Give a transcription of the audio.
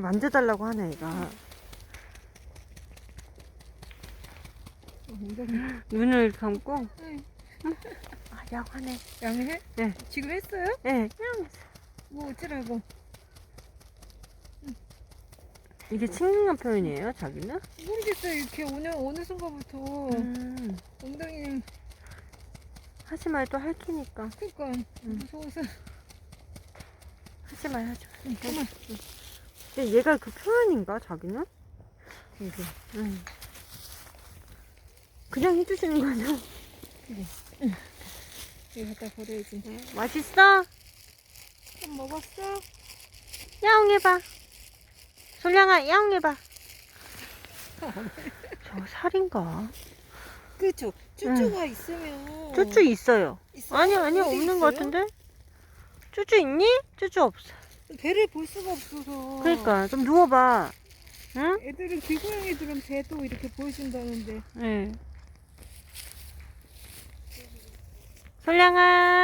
만져달라고 하네 얘가. 눈을 감고 응. 아 야하네 양해? 네. 지금 했어요? 예 그냥 뭐 어쩌라고? 이게 친근한 표현이에요 자기는? 모르겠어요. 이렇게 오늘 어느 순간부터 음 엉덩이 하지 말또 할기니까 그니까 음. 무서워서 하지 말아줘 응, 그만. 얘가 그 표현인가 자기는? 이게 음. 그냥 해주시는 거죠? 이거 갖다 버려야지. 맛있어? 좀 먹었어? 야옹해봐 솔량아 야옹해봐 저 살인가? 그쵸. 쭈쭈가 있으면 쭈쭈 있어요 있어요? 아니 아니 없는 것 있어요? 같은데? 쭈쭈 있니? 쭈쭈 없어 배를 볼 수가 없어서. 그러니까 좀 누워봐 응? 애들은 길고양이들은 배도 이렇게 보여준다는데. 네. 솔량아